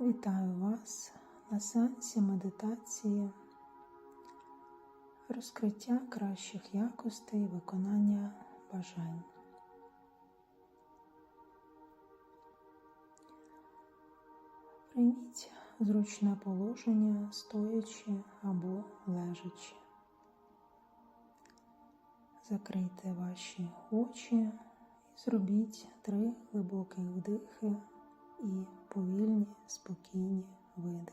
Вітаю вас на сеансі медитації, розкриття кращих якостей виконання бажань. Прийміть зручне положення, стоячи або лежачи. Закрийте ваші очі і зробіть три глибокі вдихи і повільні, спокійні видихи.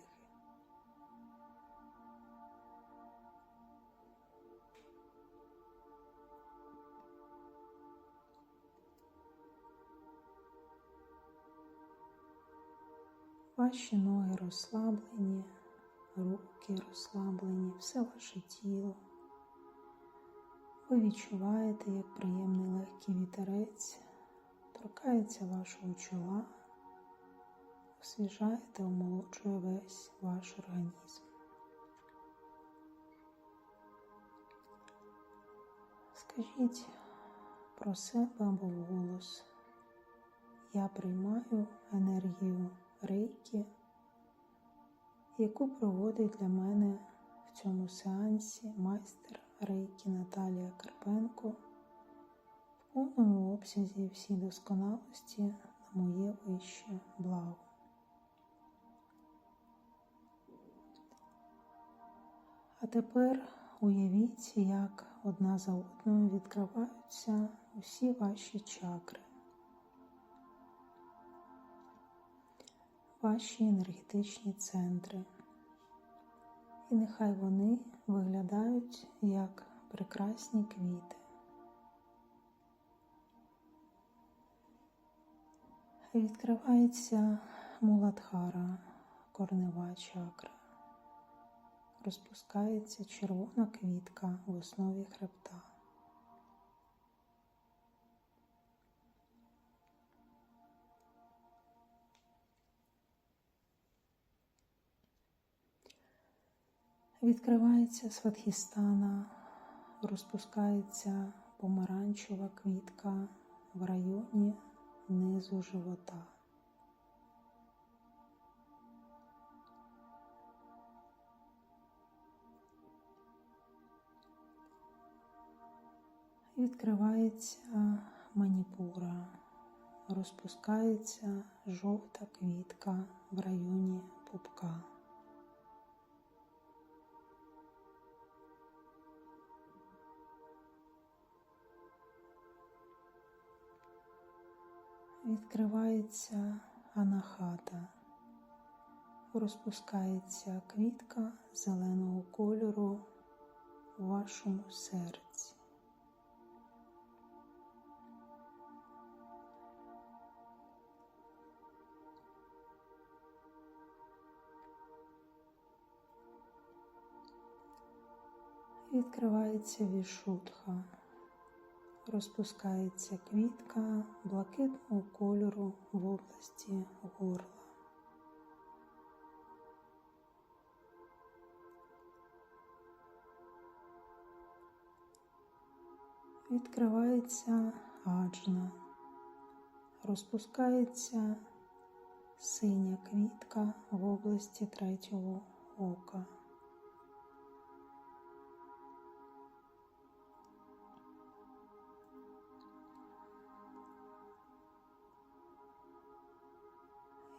Ваші ноги розслаблені, руки розслаблені, все ваше тіло. Ви відчуваєте, як приємний легкий вітерець торкається вашого чола, освіжає та омолоджує весь ваш організм. Скажіть про себе або вголос. Я приймаю енергію рейки, яку проводить для мене в цьому сеансі майстер рейки Наталія Карпенко в повному обсязі всі досконалості на моє вище благо. А тепер уявіть, як одна за одною відкриваються усі ваші чакри. ваші енергетичні центри. І нехай вони виглядають як прекрасні квіти. Відкривається муладхара, корнева чакра. Розпускається червона квітка в основі хребта. Відкривається сватхістана, розпускається помаранчева квітка в районі низу живота. Відкривається маніпура, розпускається жовта квітка в районі пупка. відкривається анахата, розпускається квітка зеленого кольору у вашому серці. Відкривається вішутха розпускається квітка блакитного кольору в області горла. Відкривається аджна, розпускається синя квітка в області третього ока.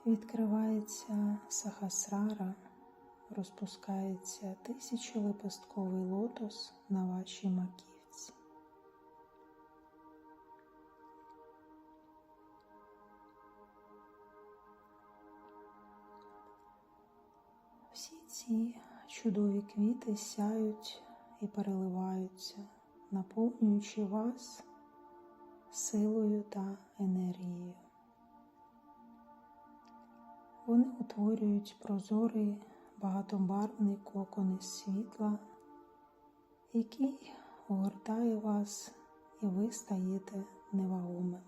Відкривається сахасрара, розпускається тисячолепестковий лотос на вашій маківці. Всі ці чудові квіти сяють і переливаються, наповнюючи вас силою та енергією. Вони утворюють прозорий багатобарвний кокон із світла, який огортає вас, і ви стаєте невагомими.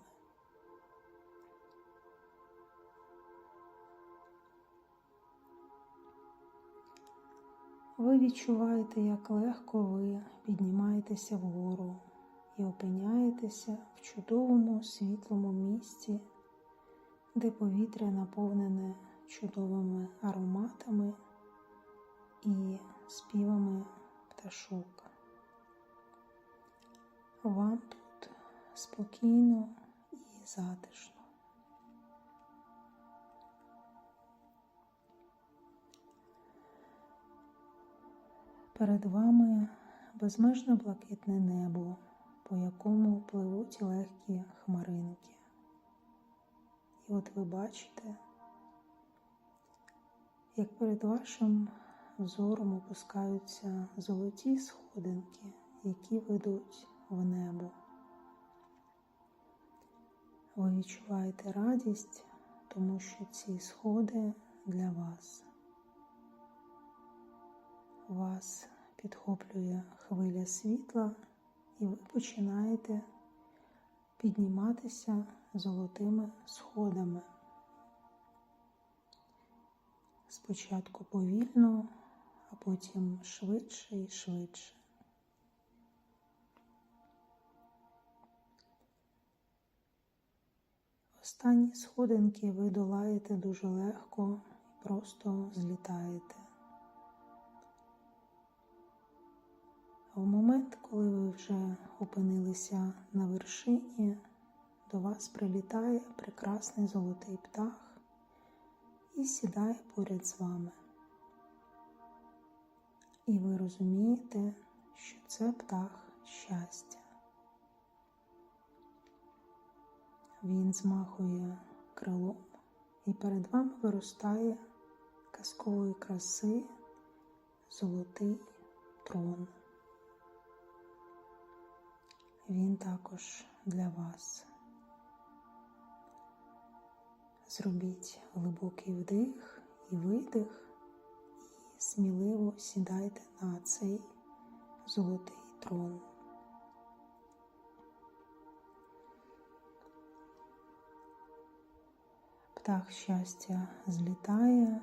Ви відчуваєте, як легко ви піднімаєтеся вгору і опиняєтеся в чудовому світлому місці де повітря наповнене чудовими ароматами і співами пташок. Вам тут спокійно і затишно. Перед вами безмежно блакитне небо, по якому пливуть легкі хмаринки. І от ви бачите, як перед вашим взором опускаються золоті сходинки, які ведуть в небо. Ви відчуваєте радість, тому що ці сходи для вас. Вас підхоплює хвиля світла, і ви починаєте підніматися золотими сходами. Спочатку повільно, а потім швидше і швидше. Останні сходинки ви долаєте дуже легко і просто злітаєте. А в момент, коли ви вже опинилися на вершині, до вас прилітає прекрасний золотий птах і сідає поряд з вами. І ви розумієте, що це птах щастя. Він змахує крилом і перед вами виростає казкової краси золотий трон. Він також для вас. Зробіть глибокий вдих і видих, і сміливо сідайте на цей золотий трон. Птах щастя злітає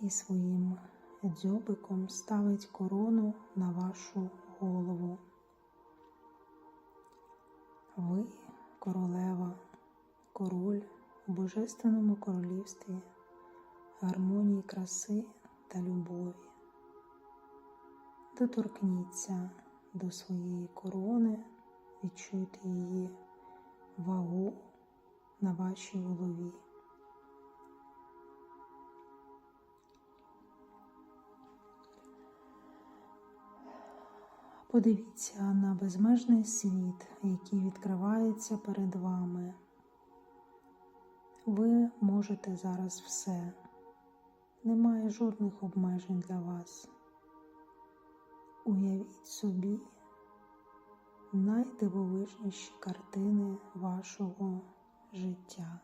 і своїм дзьобиком ставить корону на вашу голову. Ви королева, король у Божественному королівстві, гармонії краси та любові. Доторкніться до своєї корони, відчуйте її вагу на вашій голові. Подивіться на безмежний світ, який відкривається перед вами. Ви можете зараз все. Немає жодних обмежень для вас. Уявіть собі найдивовижніші картини вашого життя.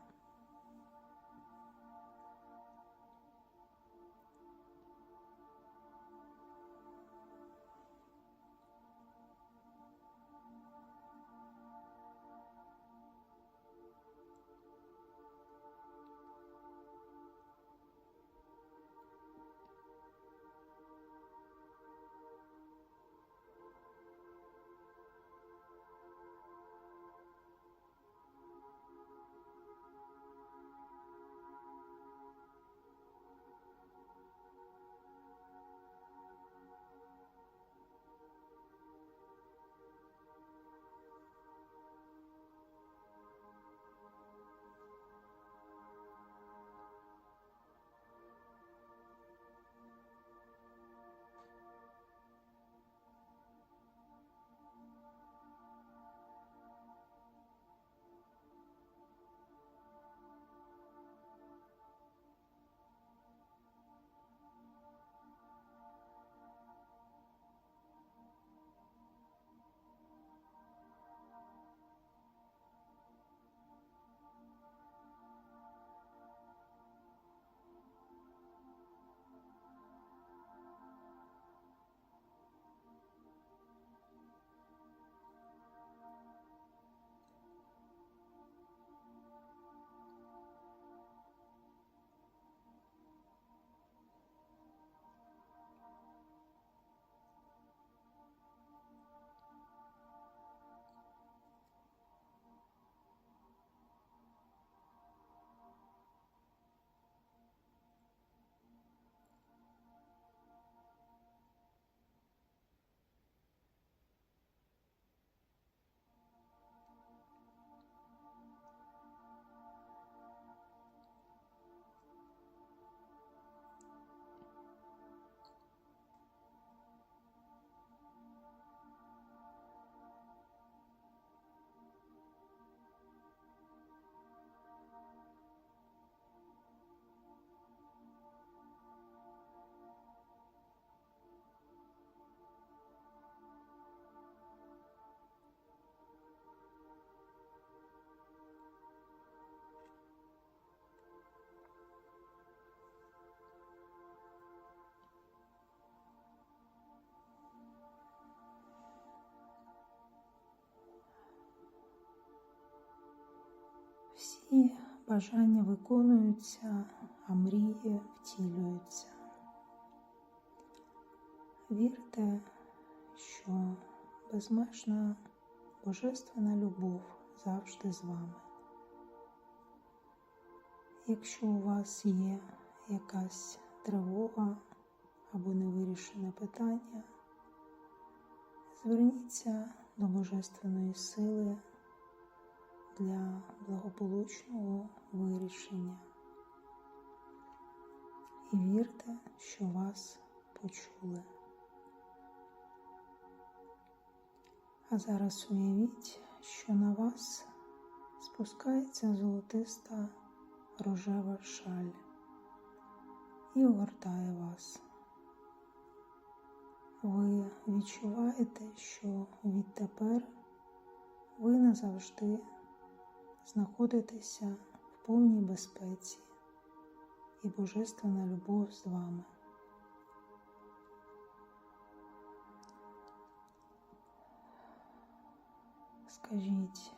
І бажання виконуються, а мрії втілюються. Вірте, що безмежна божественна любов завжди з вами. Якщо у вас є якась тривога або невирішене питання, зверніться до Божественної сили для благополучного вирішення. І вірте, що вас почули. А зараз уявіть, що на вас спускається золотиста рожева шаль і огортає вас. Ви відчуваєте, що відтепер ви назавжди знаходитеся в повній безпеці і Божественна любов з вами. Скажіть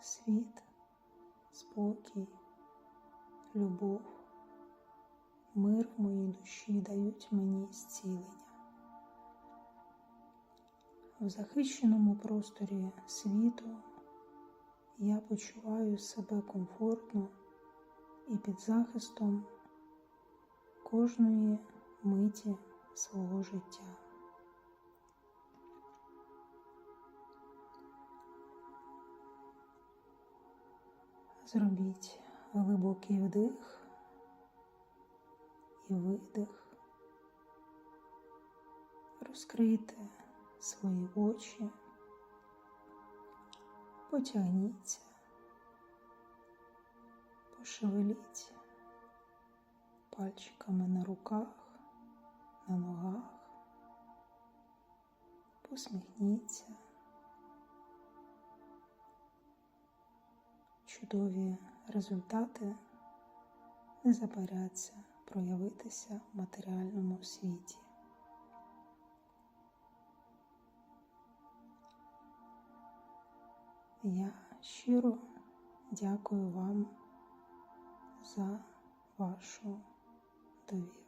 світ, спокій, любов, мир в моїй душі дають мені зцілення. В захищеному просторі світу я почуваю себе комфортно і під захистом кожної миті свого життя. Зробіть глибокий вдих і видих. Розкрийте свої очі, потягніться, пошевеліть пальчиками на руках, на ногах, посміхніться. Чудові результати не забаряться проявитися в матеріальному світі. Я щиро дякую вам за вашу довіру.